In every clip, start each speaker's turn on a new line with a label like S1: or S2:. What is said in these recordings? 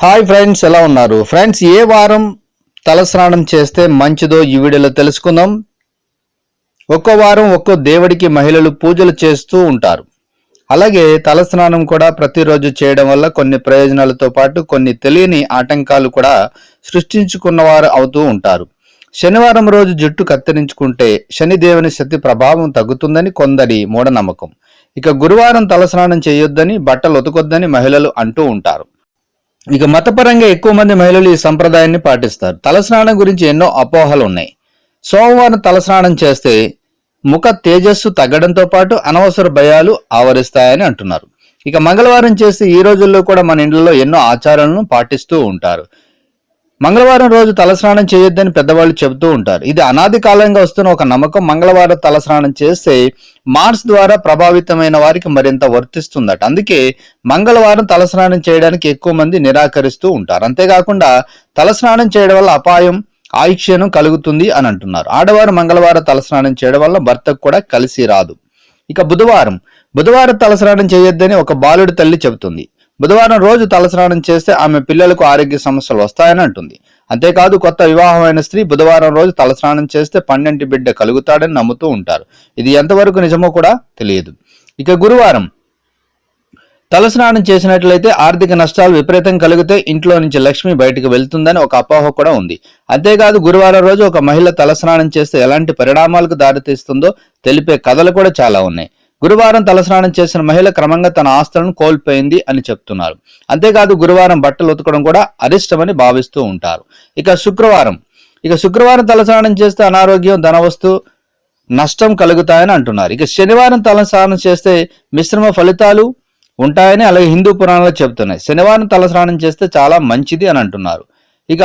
S1: Hi friends ఎలా ఉన్నారు? Friends ఏ వారం తలస్నానం చేస్తే మంచిదో ఈ వీడియోలో తెలుసుకుందాం. ఒక్కో వారం ఒక్కో దేవుడికి మహిళలు పూజలు చేస్తూ ఉంటారు. అలాగే తలస్నానం కూడా ప్రతిరోజు చేయడం వల్ల కొన్ని ప్రయోజనాలతో పాటు కొన్ని తెలియని ఆటంకాలు కూడా సృష్టించుకున్నవారు అవుతూ ఉంటారు. శనివారం రోజు జుట్టు కత్తిరించుకుంటే శనిదేవుని శక్తి ప్రభావం తగ్గుతుందని కొందరి మూఢనమ్మకం. ఇక గురువారం తలస్నానం చేయొద్దని బట్టలు ఉతకొద్దని మహిళలు అంటూ ఉంటారు. ఇక మతపరంగా ఎక్కువ మంది మహిళలు ఈ సంప్రదాయాన్ని పాటిస్తారు. తలస్నానం గురించి ఎన్నో అపోహలు ఉన్నాయి. సోమవారం తలస్నానం చేస్తే ముఖ తేజస్సు తగ్గడంతో పాటు అనవసర భయాలు ఆవరిస్తాయని అంటున్నారు. ఇక మంగళవారం చేస్తే ఈ రోజుల్లో కూడా మన ఇండ్లలో ఎన్నో ఆచారాలను పాటిస్తూ ఉంటారు. మంగళవారం రోజు తలస్నానం చేయొద్దని పెద్దవాళ్ళు చెబుతూ ఉంటారు. ఇది అనాది కాలంగా వస్తున్న ఒక నమ్మకం. మంగళవారం తలస్నానం చేస్తే మార్స్ ద్వారా ప్రభావితమైన వారికి మరింత వర్తిస్తుందట. అందుకే మంగళవారం తలస్నానం చేయడానికి ఎక్కువ మంది నిరాకరిస్తూ ఉంటారు. అంతేకాకుండా తలస్నానం చేయడం వల్ల అపాయం ఆయుష్యను కలుగుతుంది అని అంటున్నారు. ఆడవారు మంగళవారం తలస్నానం చేయడం వల్ల భర్తకు కూడా కలిసి రాదు. ఇక బుధవారం. బుధవారం తలస్నానం చేయొద్దని ఒక బాలుడి తల్లి చెబుతుంది. బుధవారం రోజు తలస్నానం చేస్తే ఆమె పిల్లలకు ఆరోగ్య సమస్యలు వస్తాయని అంటుంది. అంతేకాదు కొత్త వివాహమైన స్త్రీ బుధవారం రోజు తలస్నానం చేస్తే పన్నెంటి బిడ్డ కలుగుతాడని నమ్ముతూ ఉంటారు. ఇది ఎంతవరకు నిజమో కూడా తెలియదు. ఇక గురువారం తలస్నానం చేసినట్లయితే ఆర్థిక నష్టాలు విపరీతం కలిగితే ఇంట్లో నుంచి లక్ష్మి బయటకు వెళ్తుందని ఒక అపోహ కూడా ఉంది. అంతేకాదు గురువారం రోజు ఒక మహిళ తలస్నానం చేస్తే ఎలాంటి పరిణామాలకు దారితీస్తుందో తెలిపే కథలు కూడా చాలా ఉన్నాయి. గురువారం తలస్నానం చేసిన మహిళ క్రమంగా తన ఆస్తులను కోల్పోయింది అని చెప్తున్నారు. అంతేకాదు గురువారం బట్టలు ఉతకడం కూడా అరిష్టమని భావిస్తూ ఉంటారు. ఇక శుక్రవారం. ఇక శుక్రవారం తలస్నానం చేస్తే అనారోగ్యం ధనవస్తు నష్టం కలుగుతాయని అంటున్నారు. ఇక శనివారం తలస్నానం చేస్తే మిశ్రమ ఫలితాలు ఉంటాయని అలాగే హిందూ పురాణాలు చెబుతున్నాయి. శనివారం తలస్నానం చేస్తే చాలా మంచిది అని అంటున్నారు. ఇక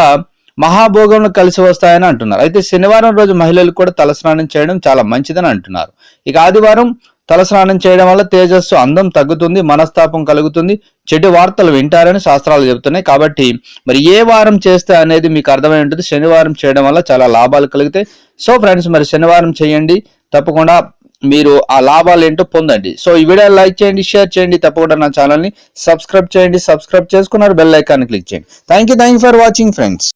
S1: మహాభోగంలో కలిసి వస్తాయని అంటున్నారు. అయితే శనివారం రోజు మహిళలు కూడా తలస్నానం చేయడం చాలా మంచిదని అంటున్నారు. ఇక ఆదివారం తలస్నానం చేయడం వల్ల తేజస్సు అందం తగ్గుతుంది మనస్తాపం కలుగుతుంది. చెడు వార్తలు వింటారని శాస్త్రాలు చెబుతున్నాయి. కాబట్టి మరి ఏ వారం చేస్తే అనేది మీకు అర్థమై ఉంటుంది. శనివారం చేయడం వల్ల చాలా లాభాలు కలుగుతాయి. సో ఫ్రెండ్స్ మరి శనివారం చేయండి. తప్పకుండా మీరు ఆ లాభాలు ఏంటో పొందండి. సో ఈ వీడియో లైక్ చేయండి షేర్ చేయండి. తప్పకుండా నా ఛానల్ని సబ్స్క్రైబ్ చేయండి. సబ్స్క్రైబ్ చేసుకున్నారు బెల్ ఐకాన్ క్లిక్ చేయండి. Thank you thank you for watching friends